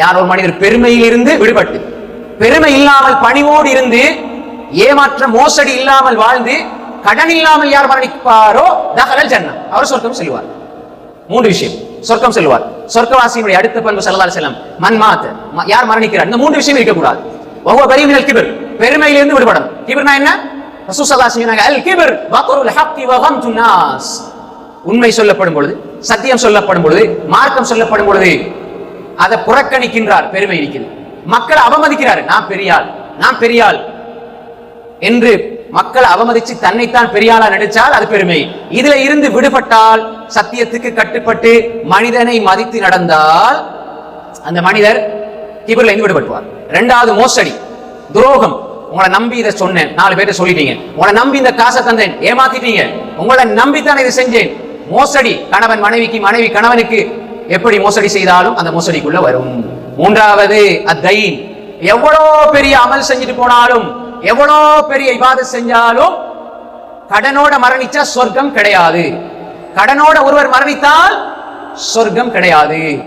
யார் ஒரு மனிதர் பெருமையில் இருந்து விடுபட்டு பெருமை இல்லாமல் பணிவோடு இருந்து ஏமாற்ற மோசடி இல்லாமல் வாழ்ந்து கடன் இல்லாமல் யார் மரணிப்பாரோ தகலல் ஜன்னம் அவர் சொர்க்கம் செல்வார் மூன்று விஷயம். சொர்க்கம் செல்வார் சொர்க்கவாசியினுடைய அடுத்த பண்பு செல்லதால் செல்லம் மண் மாத்த யார் மரணிக்கிறார்? இந்த மூன்று விஷயம் இருக்கக்கூடாது. ஒவ்வொரு பரீமினல் கிபர். பெருமையிலிருந்து விடுபடணும். கிபர்னா என்ன? அல் கிபர் பக்ருல் ஹக்கி வ நாஸ். உண்மை சொல்லப்படும் பொழுது சத்தியம் சொல்லப்படும் பொழுது மார்க்கம் சொல்லப்படும் பொழுது அதை புறக்கணிக்கின்றார் பெருமை இருக்கிறது. மக்களை அவமதிக்கிறார். நான் பெரியாள் நான் பெரியாள் என்று மக்களை அவமதிச்சு தன்னைத்தான் பெரியாளா நடிச்சால் அது பெருமை. இதுல இருந்து விடுபட்டால் சத்தியத்துக்கு கட்டுப்பட்டு மனிதனை மதித்து நடந்தால் அந்த மனிதர் கிபர்ல இருந்து விடுபட்டுவார். ரெண்டாவது மோசடி. துரோகம். உங்களை நம்பி இதை சொன்னேன். நாலு பேர்ட்ட சொல்லிட்டீங்க. உங்களை நம்பி இந்த காசை தந்தேன். ஏமாத்திட்டீங்க. உங்களை நம்பித்தான் இதை செஞ்சேன். மோசடி. கணவன் மனைவிக்கு மனைவி கணவனுக்கு எப்படி மோசடி செய்தாலும் அந்த மோசடிக்குள்ள வரும். மூன்றாவது அத்தைன். எவ்வளோ பெரிய அமல் செஞ்சுட்டு போனாலும் எவ்வளோ பெரிய இபாதத் செஞ்சாலும் கடனோட மரணிச்சா சொர்க்கம் கிடையாது. கடனோட ஒருவர் மரணித்தால் சொர்க்கம் கிடையாது.